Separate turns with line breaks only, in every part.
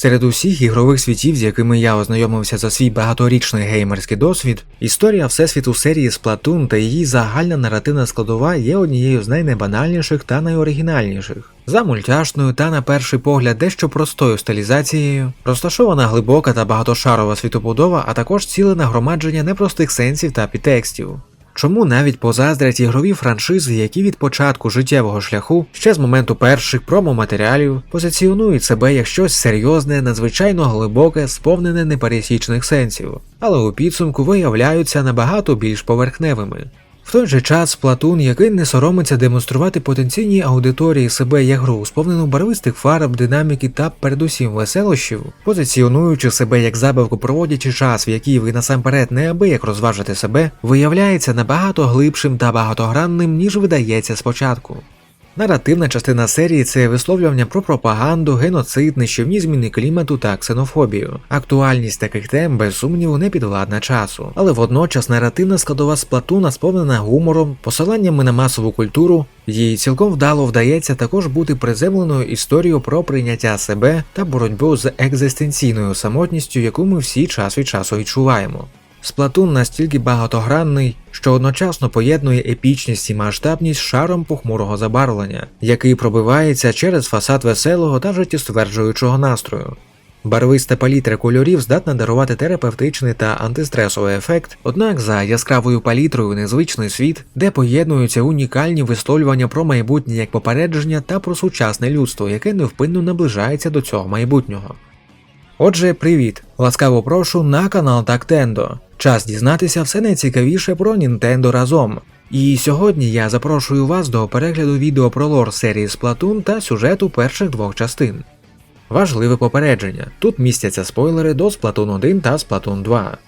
Серед усіх ігрових світів, з якими я ознайомився за свій багаторічний геймерський досвід, історія Всесвіту серії Splatoon та її загальна наративна складова є однією з найнебанальніших та найоригінальніших. За мультяшною та на перший погляд дещо простою стилізацією, розташована глибока та багатошарова світобудова, а також ціле нагромадження непростих сенсів та підтекстів. Чому навіть позаздрять ігрові франшизи, які від початку життєвого шляху, ще з моменту перших промо-матеріалів, позиціонують себе як щось серйозне, надзвичайно глибоке, сповнене непересічних сенсів, але у підсумку виявляються набагато більш поверхневими. В той же час Платун, який не соромиться демонструвати потенційній аудиторії себе як гру, сповнену барвистих фарб, динаміки та передусім веселощів, позиціонуючи себе як забавку, проводячи час, в якій ви насамперед неабияк розважите себе, виявляється набагато глибшим та багатогранним, ніж видається спочатку. Наративна частина серії це висловлювання про пропаганду, геноцид, нищівні зміни клімату та ксенофобію. Актуальність таких тем, без сумніву, не підвладна часу, але водночас наративна складова сплатуна сповнена гумором, посиланнями на масову культуру. Їй цілком вдало вдається також бути приземленою історією про прийняття себе та боротьбу з екзистенційною самотністю, яку ми всі час від часу відчуваємо. Сплатун настільки багатогранний, що одночасно поєднує епічність і масштабність з шаром похмурого забарвлення, який пробивається через фасад веселого та життєстверджуючого настрою. Барвиста палітра кольорів здатна дарувати терапевтичний та антистресовий ефект, однак за яскравою палітрою незвичний світ, де поєднуються унікальні висловлювання про майбутнє як попередження та про сучасне людство, яке невпинно наближається до цього майбутнього. Отже, привіт! Ласкаво прошу на канал Тактендо. Час дізнатися все найцікавіше про Нінтендо разом. І сьогодні я запрошую вас до перегляду відео про лор серії Сплатун та сюжету перших двох частин. Важливе попередження. Тут містяться спойлери до Сплатун 1 та Сплатун 2.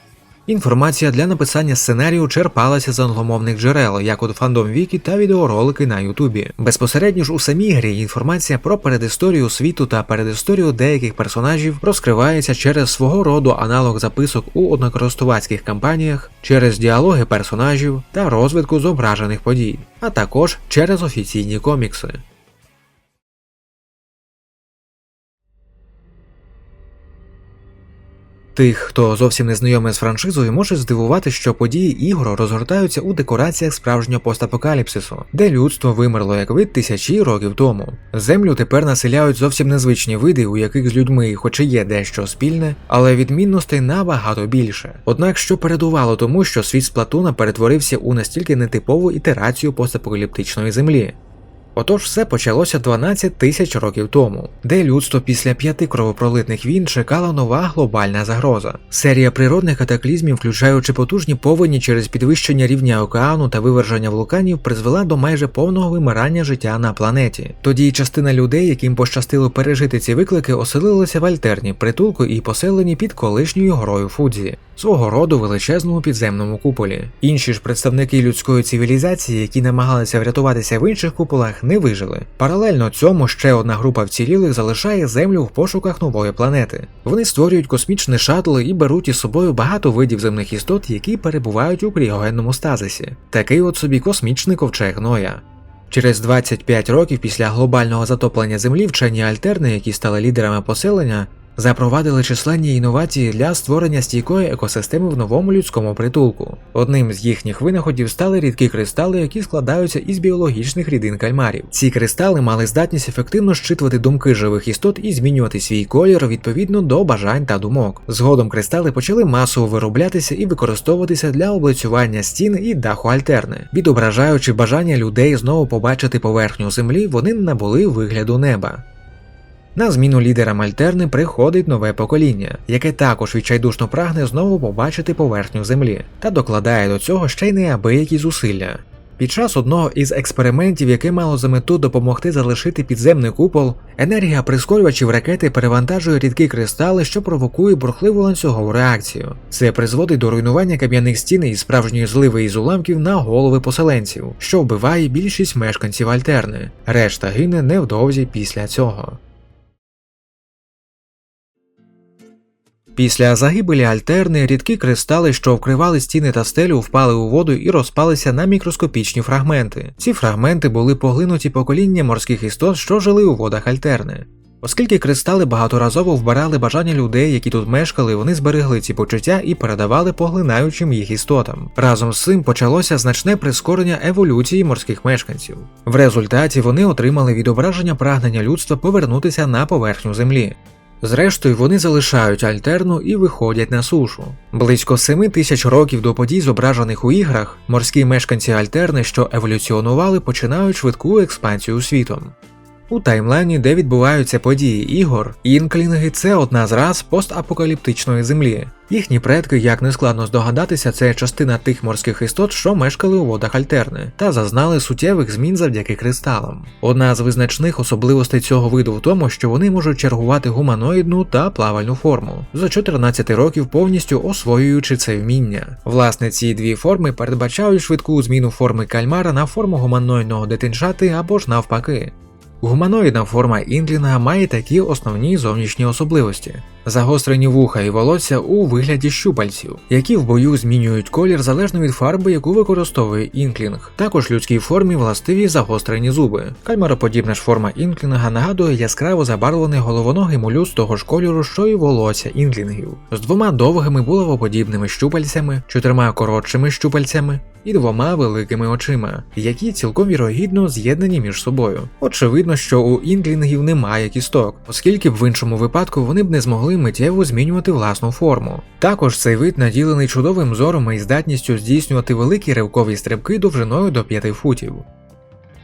Інформація для написання сценарію черпалася з англомовних джерел, як от фандом Вікі та відеоролики на Ютубі. Безпосередньо ж у самій грі інформація про передісторію світу та передісторію деяких персонажів розкривається через свого роду аналог записок у однокористувацьких кампаніях, через діалоги персонажів та розвитку зображених подій, а також через офіційні комікси. Тих, хто зовсім не знайомий з франшизою, може здивувати, що події ігор розгортаються у декораціях справжнього постапокаліпсису, де людство вимерло як вид тисячі років тому. Землю тепер населяють зовсім незвичні види, у яких з людьми, хоч і є дещо спільне, але відмінностей набагато більше. Однак, що передувало тому, що світ Сплатуна перетворився у настільки нетипову ітерацію постапокаліптичної землі. Отож, все почалося 12 тисяч років тому, де людство після п'яти кровопролитних війн чекала нова глобальна загроза. Серія природних катаклізмів, включаючи потужні повені через підвищення рівня океану та виверження вулканів, призвела до майже повного вимирання життя на планеті. Тоді частина людей, яким пощастило пережити ці виклики, оселилися в альтерні притулку і поселені під колишньою горою Фудзі, свого роду величезному підземному куполі. Інші ж представники людської цивілізації, які намагалися врятуватися в інших куполах, не вижили. Паралельно цьому ще одна група вцілілих залишає землю в пошуках нової планети. Вони створюють космічні шатли і беруть із собою багато видів земних істот, які перебувають у кріогенному стазисі. Такий от собі космічний ковчег Ноя. Через 25 років після глобального затоплення Землі вчені альтерни, які стали лідерами поселення, запровадили численні інновації для створення стійкої екосистеми в новому людському притулку. Одним з їхніх винаходів стали рідкі кристали, які складаються із біологічних рідин кальмарів. Ці кристали мали здатність ефективно щитувати думки живих істот і змінювати свій колір відповідно до бажань та думок. Згодом кристали почали масово вироблятися і використовуватися для облицювання стін і даху альтерни. Відображаючи бажання людей знову побачити поверхню землі, вони набули вигляду неба. На зміну лідерам Альтерни приходить нове покоління, яке також відчайдушно прагне знову побачити поверхню землі, та докладає до цього ще й неабиякі зусилля. Під час одного із експериментів, яке мало за мету допомогти залишити підземний купол, енергія прискорювачів ракети перевантажує рідкі кристали, що провокує бурхливу ланцюгову реакцію. Це призводить до руйнування кам'яних стін і справжньої зливи із уламків на голови поселенців, що вбиває більшість мешканців Альтерни. Решта гине невдовзі після цього. Після загибелі альтерни рідкі кристали, що вкривали стіни та стелю, впали у воду і розпалися на мікроскопічні фрагменти. Ці фрагменти були поглинуті покоління морських істот, що жили у водах альтерни. Оскільки кристали багаторазово вбирали бажання людей, які тут мешкали, вони зберегли ці почуття і передавали поглинаючим їх істотам. Разом з цим почалося значне прискорення еволюції морських мешканців. В результаті вони отримали відображення прагнення людства повернутися на поверхню землі. Зрештою, вони залишають альтерну і виходять на сушу. Близько 7 тисяч років до подій, зображених у іграх, морські мешканці альтерни, що еволюціонували, починають швидку експансію світом. У таймлайні, де відбуваються події ігор, інклінги це одна з рас постапокаліптичної землі. Їхні предки, як не складно здогадатися, це частина тих морських істот, що мешкали у водах Альтерни, та зазнали суттєвих змін завдяки кристалам. Одна з визначних особливостей цього виду в тому, що вони можуть чергувати гуманоїдну та плавальну форму, за 14 років повністю освоюючи це вміння. Власне, ці дві форми передбачають швидку зміну форми кальмара на форму гуманоїдного дитинчати або ж навпаки. Гуманоїдна форма інклінга має такі основні зовнішні особливості: загострені вуха і волосся у вигляді щупальців, які в бою змінюють колір залежно від фарби, яку використовує інклінг. Також людській формі властиві загострені зуби. Кальмароподібна ж форма інклінга нагадує яскраво забарвлений головоногий молюс того ж кольору, що й волосся інклінгів, з двома довгими булавоподібними щупальцями, чотирма коротшими щупальцями і двома великими очима, які цілком вірогідно з'єднані між собою. Очевидно, що у інклінгів немає кісток, оскільки б в іншому випадку вони б не змогли миттєво змінювати власну форму. Також цей вид наділений чудовим зором і здатністю здійснювати великі ривкові стрибки довжиною до 5 футів.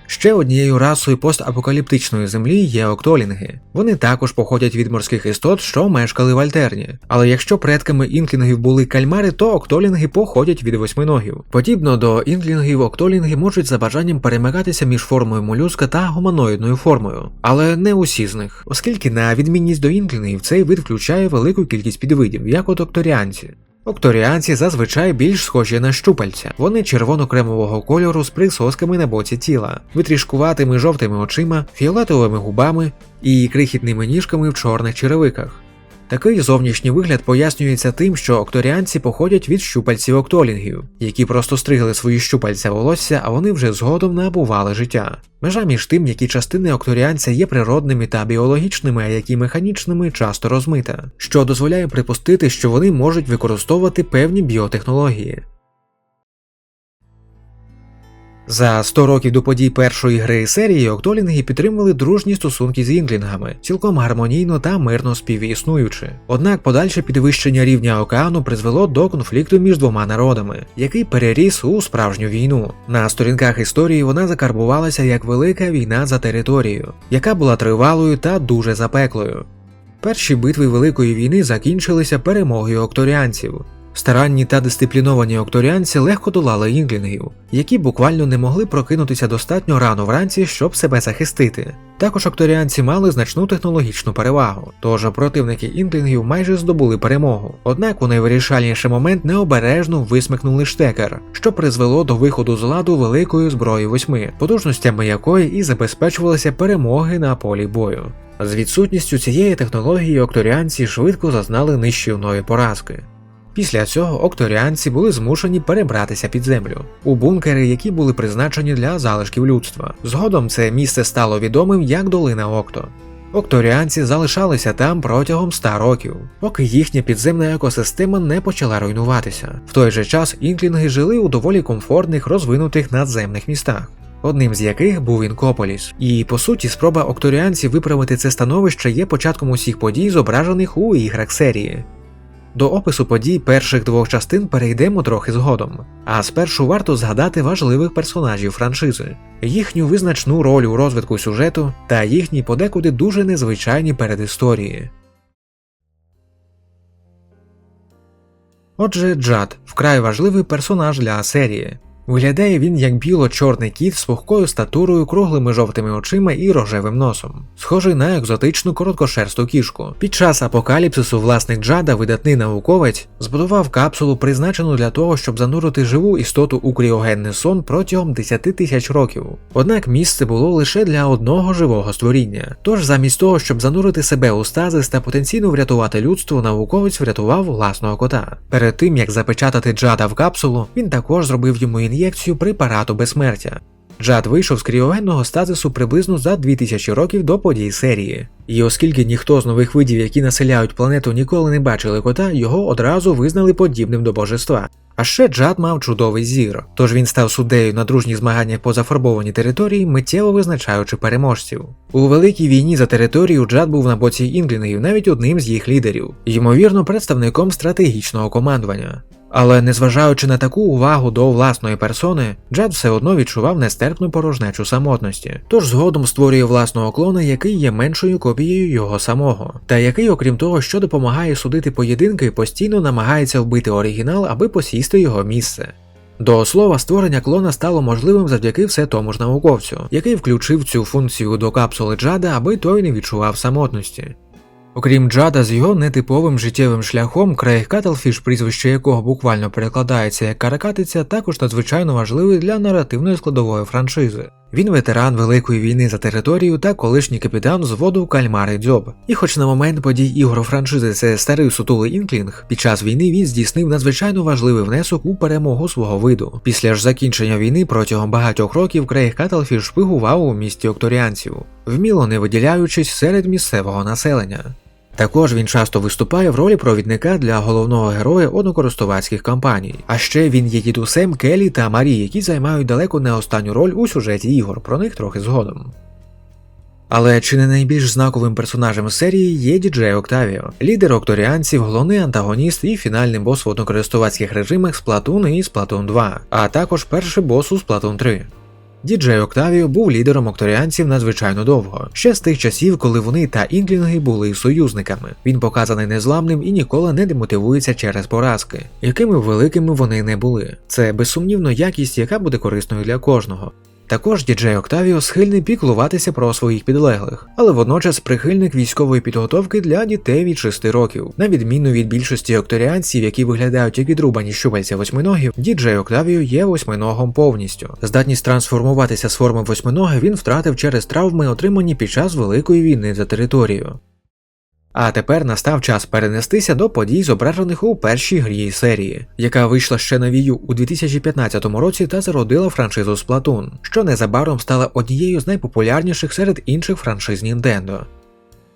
Ще однією расою постапокаліптичної землі є октолінги. Вони також походять від морських істот, що мешкали в Альтерні. Але якщо предками інклінгів були кальмари, то октолінги походять від восьминогів. Подібно до інклінгів, октолінги можуть за бажанням перемикатися між формою молюска та гуманоїдною формою, але не усі з них, оскільки на відмінність до інклінгів цей вид включає велику кількість підвидів, як от окторіанці. Окторіанці зазвичай більш схожі на щупальця. Вони червоно-кремового кольору з присосками на боці тіла, витрішкуватими жовтими очима, фіолетовими губами і крихітними ніжками в чорних черевиках. Такий зовнішній вигляд пояснюється тим, що окторіанці походять від щупальців октолінгів, які просто стригли свої щупальця волосся, а вони вже згодом набували життя. Межа між тим, які частини окторіанця є природними та біологічними, а які механічними, часто розмита, що дозволяє припустити, що вони можуть використовувати певні біотехнології. За 100 років до подій першої гри серії Октолінги підтримували дружні стосунки з інклінгами, цілком гармонійно та мирно співіснуючи. Однак подальше підвищення рівня океану призвело до конфлікту між двома народами, який переріс у справжню війну. На сторінках історії вона закарбувалася як велика війна за територію, яка була тривалою та дуже запеклою. Перші битви Великої війни закінчилися перемогою окторіанців. Старанні та дисципліновані окторіанці легко долали інклінгів, які буквально не могли прокинутися достатньо рано вранці, щоб себе захистити. Також окторіанці мали значну технологічну перевагу, тож противники інклінгів майже здобули перемогу. Однак у найвирішальніший момент необережно висмикнули штекер, що призвело до виходу з ладу великої зброї восьми, потужностями якої і забезпечувалися перемоги на полі бою. З відсутністю цієї технології окторіанці швидко зазнали нищівної поразки. Після цього окторіанці були змушені перебратися під землю у бункери, які були призначені для залишків людства. Згодом це місце стало відомим як Долина Окто. Окторіанці залишалися там протягом 100 років, поки їхня підземна екосистема не почала руйнуватися. В той же час інклінги жили у доволі комфортних розвинутих надземних містах. Одним з яких був Інкополіс, і по суті, спроба окторіанців виправити це становище є початком усіх подій, зображених у іграх серії. До опису подій перших двох частин перейдемо трохи згодом, а спершу варто згадати важливих персонажів франшизи, їхню визначну роль у розвитку сюжету та їхні подекуди дуже незвичайні передісторії. Отже, Джад вкрай важливий персонаж для серії. Виглядає він як біло-чорний кіт з пухкою статурою, круглими жовтими очима і рожевим носом, схожий на екзотичну короткошерсту кішку. Під час апокаліпсису власник Джада, видатний науковець, збудував капсулу, призначену для того, щоб занурити живу істоту у кріогенний сон протягом 10 тисяч років. Однак місце було лише для одного живого створіння. Тож, замість того, щоб занурити себе у стазис та потенційно врятувати людство, науковець врятував власного кота. Перед тим як запечатати Джада в капсулу, він також зробив йому ін'єкцію препарату безсмертя. Джад вийшов з кріогенного статусу приблизно за 2000 років до подій серії. І оскільки ніхто з нових видів, які населяють планету, ніколи не бачили кота, його одразу визнали подібним до божества. А ще Джад мав чудовий зір, тож він став суддею на дружніх змаганнях по зафарбованій території, миттєво визначаючи переможців. У великій війні за територію Джад був на боці інглінгів, навіть одним з їх лідерів, ймовірно, представником стратегічного командування. Але незважаючи на таку увагу до власної персони, Джад все одно відчував нестерпну порожнечу самотності, тож згодом створює власного клона, який є меншою копією його самого, та який, окрім того, що допомагає судити поєдинки, постійно намагається вбити оригінал, аби посісти його місце. До слова, створення клона стало можливим завдяки все тому ж науковцю, який включив цю функцію до капсули Джада, аби той не відчував самотності. Окрім Джада, з його нетиповим життєвим шляхом, Крейг Катлфіш, прізвище якого буквально перекладається як каракатиця, також надзвичайно важливий для наративної складової франшизи. Він ветеран Великої війни за територію та колишній капітан зводу Кальмари Дзьоб. І хоч на момент подій ігор франшизи це старий сутулий інклінг, під час війни він здійснив надзвичайно важливий внесок у перемогу свого виду. Після ж закінчення війни протягом багатьох років Крейг Катлфіш шпигував у місті окторіанців, вміло не виділяючись серед місцевого населення. Також він часто виступає в ролі провідника для головного героя однокористувацьких кампаній. А ще він є дідусем Келі та Марі, які займають далеко не останню роль у сюжеті ігор, про них трохи згодом. Але чи не найбільш знаковим персонажем серії є діджей Октавіо, лідер окторіанців, головний антагоніст і фінальний бос в однокористувацьких режимах Splatoon і Splatoon 2, а також перший бос у Splatoon 3. Діджей Октавіо був лідером окторіанців надзвичайно довго, ще з тих часів, коли вони та інклінги були союзниками. Він показаний незламним і ніколи не демотивується через поразки, якими великими вони не були. Це безсумнівно якість, яка буде корисною для кожного. Також діджей Октавіо схильний піклуватися про своїх підлеглих, але водночас прихильник військової підготовки для дітей від 6 років. На відміну від більшості окторіанців, які виглядають як відрубані щупальця восьминогів, діджей Октавіо є восьминогом повністю. Здатність трансформуватися з форми восьминоги він втратив через травми, отримані під час Великої війни за територію. А тепер настав час перенестися до подій, зображених у першій грі серії, яка вийшла ще на Wii U у 2015 році та зародила франшизу Splatoon, що незабаром стала однією з найпопулярніших серед інших франшиз Nintendo.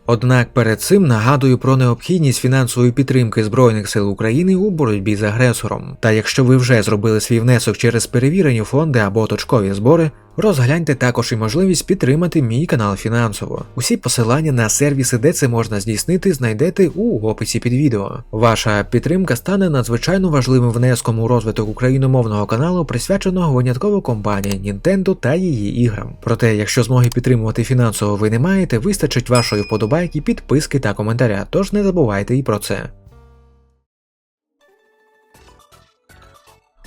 Однак перед цим нагадую про необхідність фінансової підтримки Збройних сил України у боротьбі з агресором. Та якщо ви вже зробили свій внесок через перевірені фонди або точкові збори, розгляньте також і можливість підтримати мій канал фінансово. Усі посилання на сервіси, де це можна здійснити, знайдете у описі під відео. Ваша підтримка стане надзвичайно важливим внеском у розвиток україномовного каналу, присвяченого винятково компанії Nintendo та її іграм. Проте, якщо змоги підтримувати фінансово ви не маєте, вистачить вашої вподобайки, підписки та коментаря, тож не забувайте і про це.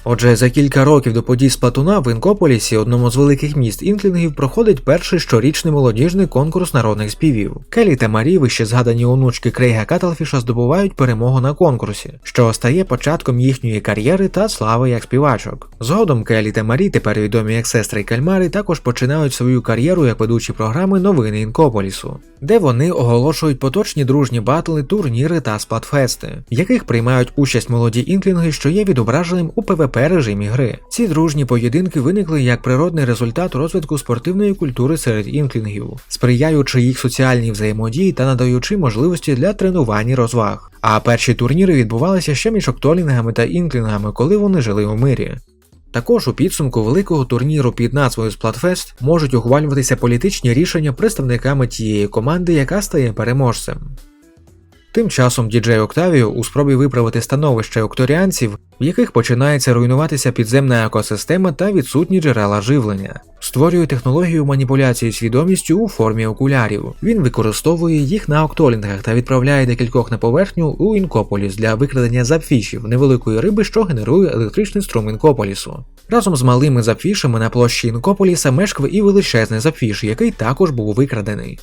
Отже, за кілька років до подій Сплатуна в Інкополісі, одному з великих міст інклінгів, проходить перший щорічний молодіжний конкурс народних співів. Келі та Марі, вище згадані онучки Крейга Катлфіша, здобувають перемогу на конкурсі, що стає початком їхньої кар'єри та слави як співачок. Згодом Келі та Марі, тепер відомі як сестри кальмари, також починають свою кар'єру як ведучі програми Новини Інкополісу, де вони оголошують поточні дружні батли, турніри та сплатфести, в яких приймають участь молоді інклінги, що є відображеним у ПВП режимі гри. Ці дружні поєдинки виникли як природний результат розвитку спортивної культури серед інклінгів, сприяючи їх соціальній взаємодії та надаючи можливості для тренувань і розваг. А перші турніри відбувалися ще між октолінгами та інклінгами, коли вони жили у мирі. Також у підсумку великого турніру під назвою Splatfest можуть ухвалюватися політичні рішення представниками тієї команди, яка стає переможцем. Тим часом діджей Октавіо у спробі виправити становище окторіанців, в яких починається руйнуватися підземна екосистема та відсутні джерела живлення, створює технологію маніпуляції свідомістю у формі окулярів. Він використовує їх на октолінгах та відправляє декількох на поверхню у Інкополіс для викрадення запфішів, невеликої риби, що генерує електричний струм Інкополісу. Разом з малими запфішами на площі Інкополіса мешкав і величезний запфіш, який також був викрадений.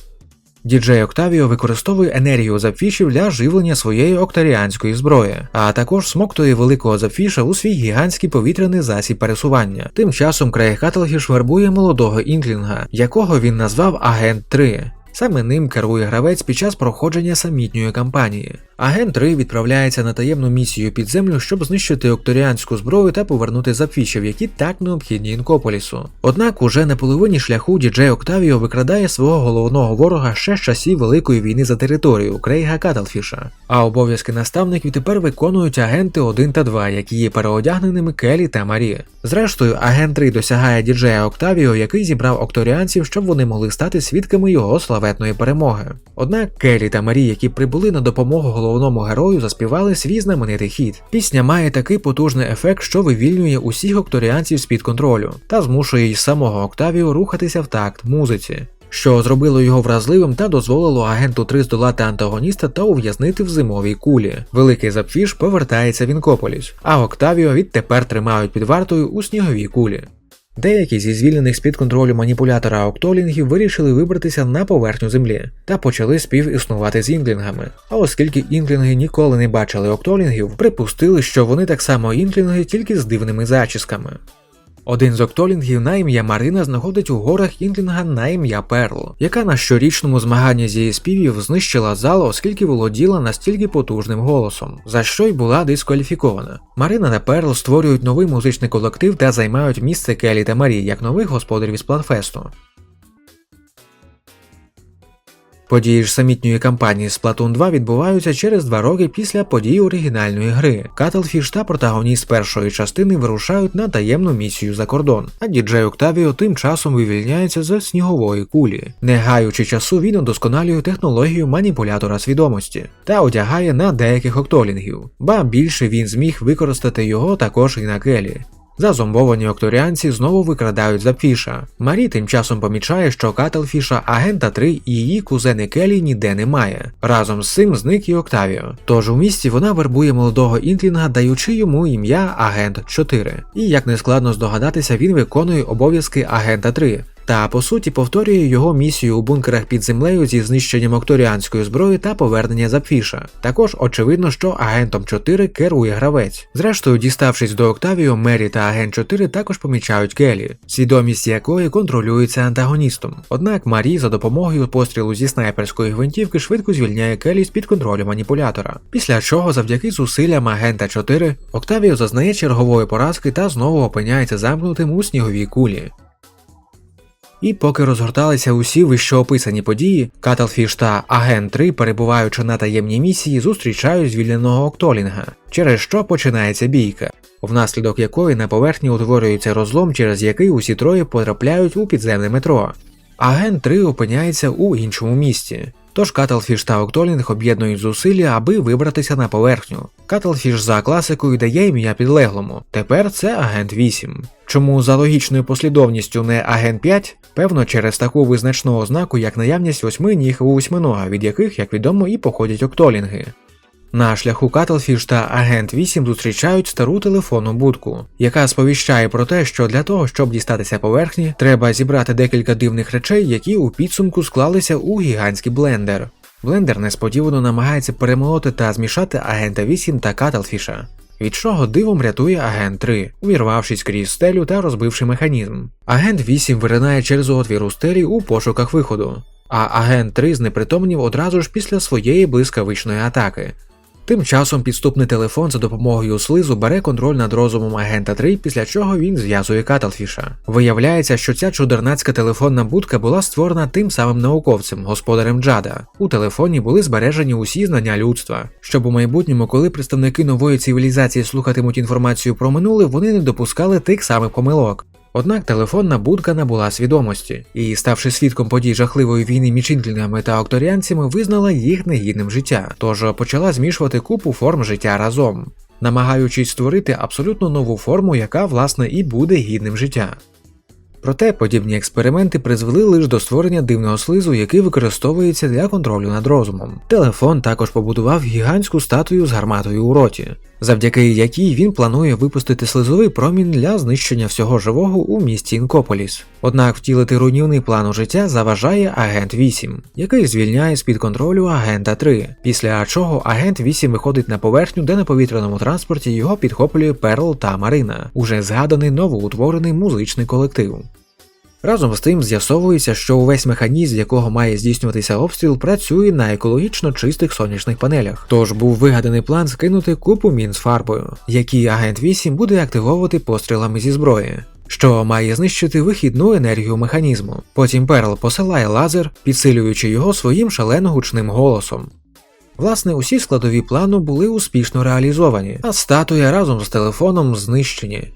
Діджей Октавіо використовує енергію запфішів для живлення своєї октаріанської зброї, а також смоктує великого запфіша у свій гігантський повітряний засіб пересування. Тим часом Крейг Катлгіш вербує молодого інклінга, якого він назвав Агент 3. Саме ним керує гравець під час проходження самітньої кампанії. Агент 3 відправляється на таємну місію під землю, щоб знищити окторіанську зброю та повернути запфішів, які так необхідні Інкополісу. Однак уже на половині шляху діджей Октавіо викрадає свого головного ворога ще з часів Великої війни за територію Крейга Катлфіша. А обов'язки наставників тепер виконують агенти 1 та 2, які є переодягненими Келі та Марі. Зрештою, агент 3 досягає діджея Октавіо, який зібрав окторіанців, щоб вони могли стати свідками його славетної перемоги. Однак Келі та Марі, які прибули на допомогу головному герою, заспівали свій знаменитий хід. Пісня має такий потужний ефект, що вивільнює усіх окторіанців з-під контролю та змушує й самого Октавіо рухатися в такт музиці. Що зробило його вразливим та дозволило агенту 3 здолати антагоніста та ув'язнити в зимовій кулі. Великий Запфіш повертається в Інкополіс, а Октавіо відтепер тримають під вартою у сніговій кулі. Деякі зі звільнених з-під контролю маніпулятора Октолінгів вирішили вибратися на поверхню землі та почали співіснувати з інклінгами. А оскільки інклінги ніколи не бачили октолінгів, припустили, що вони так само інклінги, тільки з дивними зачісками. Один з октолінгів на ім'я Марина знаходить у горах Інглінга на ім'я Перл, яка на щорічному змаганні зі співів знищила зал, оскільки володіла настільки потужним голосом, за що й була дискваліфікована. Марина та Перл створюють новий музичний колектив та займають місце Келі та Марі як нових господарів Сплатфесту. Події ж самітньої кампанії Splatoon 2 відбуваються через два роки після подій оригінальної гри. Катлфіш та протагоніст першої частини вирушають на таємну місію за кордон, а діджей Октавіо тим часом вивільняється з снігової кулі. Не гаючи часу, він удосконалює технологію маніпулятора свідомості та одягає на деяких октолінгів, ба більше він зміг використати його також і на Келі. Зазомбовані окторіанці знову викрадають Запфіша. Марі тим часом помічає, що Катлфіша, агента 3 і її кузени Келі ніде немає. Разом з цим зник і Октавіо. Тож у місті вона вербує молодого Інтлінга, даючи йому ім'я Агент 4. І як не складно здогадатися, він виконує обов'язки агента 3. Та по суті повторює його місію у бункерах під землею зі знищенням окторіанської зброї та повернення Запфіша. Також очевидно, що агентом 4 керує гравець. Зрештою, діставшись до Октавіо, Мері та агент 4 також помічають Келі, свідомість якої контролюється антагоністом. Однак Марі за допомогою пострілу зі снайперської гвинтівки швидко звільняє Келі з під контролю маніпулятора. Після чого, завдяки зусиллям агента 4, Октавіо зазнає чергової поразки та знову опиняється замкнутим у сніговій кулі. І поки розгорталися усі вищоописані події, Катлфіш та Агент 3, перебуваючи на таємній місії, зустрічають звільненого Октолінга, через що починається бійка, внаслідок якої на поверхні утворюється розлом, через який усі троє потрапляють у підземне метро. Агент 3 опиняється у іншому місті. Тож Катлфіш та Октолінг об'єднують зусилля, аби вибратися на поверхню. Катлфіш за класикою дає ім'я підлеглому. Тепер це агент 8. Чому за логічною послідовністю не агент 5? Певно, через таку визначну ознаку, як наявність восьми ніг у восьминога, від яких, як відомо, і походять октолінги. На шляху Катлфіш та Агент 8 зустрічають стару телефонну будку, яка сповіщає про те, що для того, щоб дістатися поверхні, треба зібрати декілька дивних речей, які у підсумку склалися у гігантський блендер. Блендер несподівано намагається перемолоти та змішати агента 8 та Катлфіша. Від чого дивом рятує агент 3, увірвавшись крізь стелю та розбивши механізм. Агент 8 виринає через отвір у стелі у пошуках виходу, а агент 3 знепритомнів одразу ж після своєї блискавичної атаки. Тим часом підступний телефон за допомогою слизу бере контроль над розумом агента 3, після чого він зв'язує Катлфіша. Виявляється, що ця чудернацька телефонна будка була створена тим самим науковцем, господарем Джада. У телефоні були збережені усі знання людства, щоб у майбутньому, коли представники нової цивілізації слухатимуть інформацію про минуле, вони не допускали тих самих помилок. Однак телефонна будка набула свідомості, і, ставши свідком подій жахливої війни між інклінгами та окторіанцями, визнала їх негідним життя, тож почала змішувати купу форм життя разом, намагаючись створити абсолютно нову форму, яка власне і буде гідним життя. Проте подібні експерименти призвели лише до створення дивного слизу, який використовується для контролю над розумом. Телефон також побудував гігантську статую з гарматою у роті, завдяки якій він планує випустити слизовий промінь для знищення всього живого у місті Інкополіс. Однак втілити руйнівний план у життя заважає агент 8, який звільняє з під контролю агента 3, після чого агент 8 виходить на поверхню, де на повітряному транспорті його підхоплює Перл та Марина, уже згаданий новоутворений музичний колектив. Разом з тим з'ясовується, що увесь механізм, з якого має здійснюватися обстріл, працює на екологічно чистих сонячних панелях. Тож був вигаданий план скинути купу мін з фарбою, які агент 8 буде активовувати пострілами зі зброї. Що має знищити вихідну енергію механізму. Потім Перл посилає лазер, підсилюючи його своїм шалено гучним голосом. Власне, усі складові плану були успішно реалізовані, а статуя разом з телефоном знищені.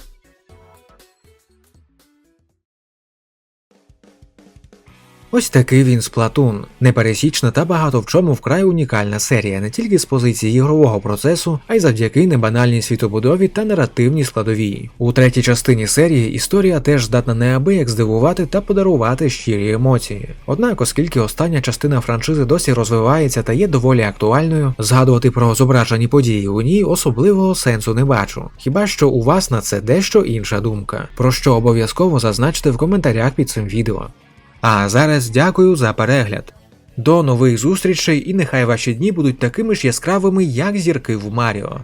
Ось такий він Сплатун. Непересічна та багато в чому вкрай унікальна серія не тільки з позиції ігрового процесу, а й завдяки небанальній світобудові та наративній складовій. У третій частині серії історія теж здатна неабияк здивувати та подарувати щирі емоції. Однак, оскільки остання частина франшизи досі розвивається та є доволі актуальною, згадувати про зображені події у ній особливого сенсу не бачу. Хіба що у вас на це дещо інша думка, про що обов'язково зазначте в коментарях під цим відео. А зараз дякую за перегляд. До нових зустрічей і нехай ваші дні будуть такими ж яскравими, як зірки в Маріо.